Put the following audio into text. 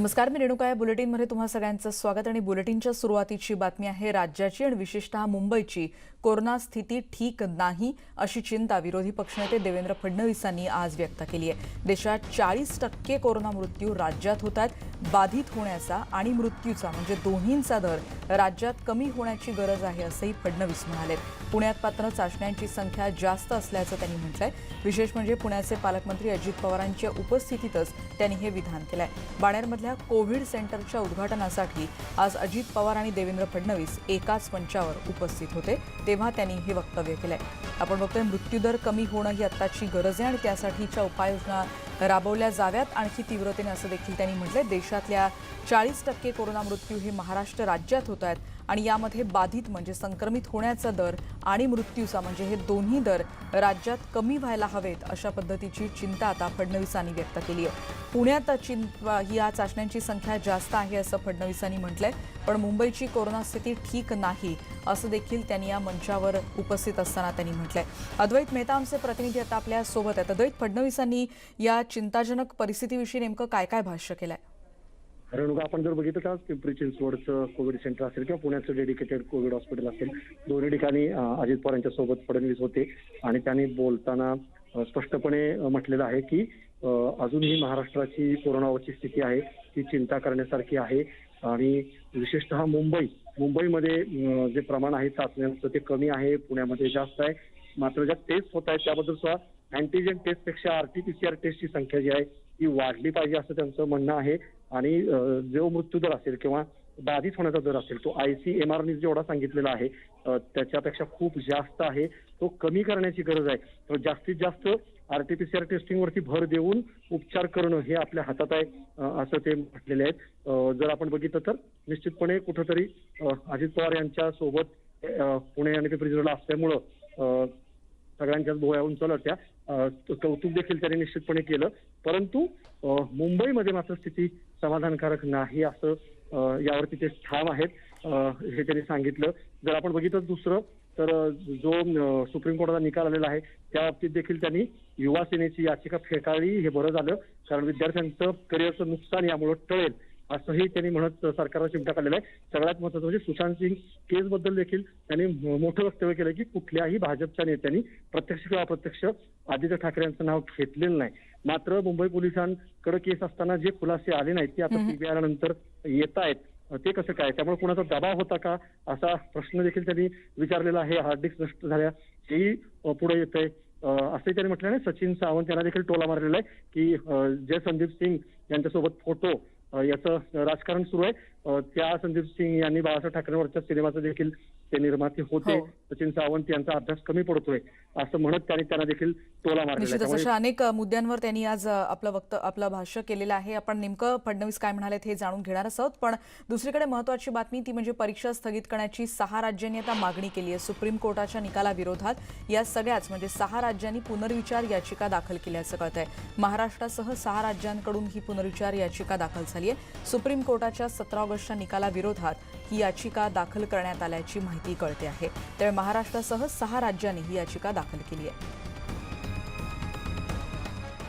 नमस्कार मी रेणुका या बुलेटिनमध्ये तुम्हा सगळ्यांचं स्वागत आणि बुलेटिनच्या सुरुवातीची बातमी आहे राज्याची आणि विशेषतः मुंबईची. कोरोना स्थिती ठीक नाही अशी चिंता विरोधी पक्षनेते देवेंद्र फडणवीसांनी आज व्यक्त केली आहे. देशात चाळीस टक्के कोरोना मृत्यू राज्यात होत आहेत बाधित होण्याचा आणि मृत्यूचा म्हणजे दोन्हींचा दर राज्यात कमी होण्याची गरज आहे असंही फडणवीस म्हणाले. पुण्यात मात्र चाचण्यांची संख्या जास्त असल्याचं त्यांनी म्हटलंय. विशेष म्हणजे पुण्याचे पालकमंत्री अजित पवारांच्या उपस्थितीतच त्यांनी हे विधान केलंय. बाणेरमधल्या कोविड सेंटरच्या उद्घाटनासाठी आज अजित पवार आणि देवेंद्र फडणवीस एकाच मंचावर उपस्थित होते तेव्हा त्यांनी हे वक्तव्य केलंय. आपण बघतोय मृत्यूदर कमी होणं ही आत्ताची गरज आहे आणि त्यासाठीच्या उपाययोजना राबवल्या जाव्यात. आणखी तीव्रतेने असं देखील त्यांनी म्हटलंय. देशातल्या चाळीस टक्के कोरोना मृत्यू हे महाराष्ट्र राज्यात होत आहेत. आणि यामध्ये बाधित म्हणजे संक्रमित होण्याचा दर आणि मृत्यूचा म्हणजे हे दोन्ही दर राज्यात कमी व्हायला हवेत अशा पद्धतीची चिंता आता फडणवीसांनी व्यक्त केली आहे. पुण्यात चिंता या चाचण्यांची संख्या जास्त आहे असं फडणवीसांनी म्हटलंय पण मुंबईची कोरोना स्थिती ठीक नाही असं देखील त्यांनी या मंचावर उपस्थित असताना त्यांनी म्हटलंय. अद्वैत मेहता आमचे प्रतिनिधी आता आपल्यासोबत आहेत. अद्वैत फडणवीसांनी या चिंताजनक परिस्थितीविषयी नेमकं काय काय भाष्य केलंय? रेणुका आपण जर बघितलं तर पिंपरी चिंचवडचं कोविड सेंटर असेल किंवा पुण्याचं डेडिकेटेड कोविड हॉस्पिटल असेल दोन्ही ठिकाणी अजित पवार यांच्या सोबत फडणवीस होते. आणि त्यांनी बोलताना स्पष्टपणे म्हटलेलं आहे की अजूनही महाराष्ट्राची कोरोनावरची स्थिती आहे ती चिंता करण्यासारखी आहे. आणि विशेषतः मुंबई मुंबईमध्ये जे प्रमाण आहे चाचण्यांचं ते कमी आहे पुण्यामध्ये जास्त आहे. मात्र ज्या टेस्ट होत आहेत त्याबद्दल सुद्धा अँटीजेन टेस्टपेक्षा आरटीपीसीआर टेस्टची संख्या जी आहे ती वाढली पाहिजे असं त्यांचं म्हणणं आहे. आणि जो मृत्यूदर असेल किंवा बाधित होण्याचा दर असेल तो आय सी एम आरनी जेवढा सांगितलेला आहे त्याच्यापेक्षा खूप जास्त आहे. तो कमी करण्याची गरज आहे. तर जास्तीत जास्त आरटीपीसीआर टेस्टिंग वरती भर देऊन उपचार करणं हे आपल्या हातात आहे असं ते म्हटलेले आहेत. जर आपण बघितलं तर निश्चितपणे कुठंतरी अजित पवार यांच्या सोबत पुणे आणि पिंपरी चिंचवड असल्यामुळं सगळ्यांच्याच भोवया उंचावल्या होत्या कौतुक देखील त्यांनी निश्चितपणे केलं. परंतु मुंबईमध्ये मात्र स्थिती समाधानकारक नाही असं यावर यावरती ते ठाम आहेत. हे त्यांनी सांगितलं. जर आपण बघितलं दुसरं तर जो सुप्रीम कोर्टाचा निकाल आलेला आहे त्या बाबतीत देखील त्यांनी युवा सेनेची याचिका फेटाळली. हे बरं झालं. कारण विद्यार्थ्यांचं करिअरचं नुकसान यामुळे टळेल. असंही त्यांनी म्हणत सरकारला चिमटा काढलेला आहे. सगळ्यात महत्वाचं म्हणजे सुशांत सिंग केस बद्दल देखील त्यांनी मोठं वक्तव्य केलं की कुठल्याही भाजपच्या नेत्यांनी प्रत्यक्ष किंवा अप्रत्यक्ष आदित्य ठाकरे यांचं नाव घेतलेलं नाही. मात्र मुंबई पोलिसांकडे केस असताना जे खुलासे आले नाहीत ते आता सीबीआय नंतर येत आहेत. ते कसं काय? त्यामुळे कुणाचा दबाव होता का? असा प्रश्न देखील त्यांनी विचारलेला आहे. हार्ड डिस्क नष्ट झाल्या हेही पुढे येत आहे. असंही त्यांनी म्हटलं सचिन सावंत यांना देखील टोला मारलेला आहे की अ, जे संदीप सिंग यांच्यासोबत फोटो याचं राजकारण सुरू आहे. त्या संदीप सिंग यांनी बाळासाहेब ठाकरेंवरच्या सिनेमाचं देखील ते निर्माते होते. हो. सचिन सावंत यांचा अभ्यास कमी पडतोय असं म्हणत त्यांनी त्यांना देखील टोला त्यामुळे अशा अनेक मुद्द्यांवर त्यांनी आज आपलं वक्त आपलं भाष्य केलेलं आहे. आपण नेमकं फडणवीस काय म्हणालेत हे जाणून घेणार आहोत. पण दुसरीकडे महत्वाची बातमी ती म्हणजे परीक्षा स्थगित करण्याची सहा राज्यांनी आता मागणी केली आहे. सुप्रीम कोर्टाच्या निकालाविरोधात या सगळ्याच म्हणजे सहा राज्यांनी पुनर्विचार याचिका दाखल केल्याचं कळत आहे. महाराष्ट्रासह सहा राज्यांकडून ही पुनर्विचार याचिका दाखल झाली आहे. सुप्रीम कोर्टाच्या सतरा ऑगस्टच्या निकालाविरोधात ही याचिका दाखल करण्यात आल्याची माहिती कळते आहे. तर महाराष्ट्रासह सहा राज्यांनी ही याचिका दाखल केली आहे.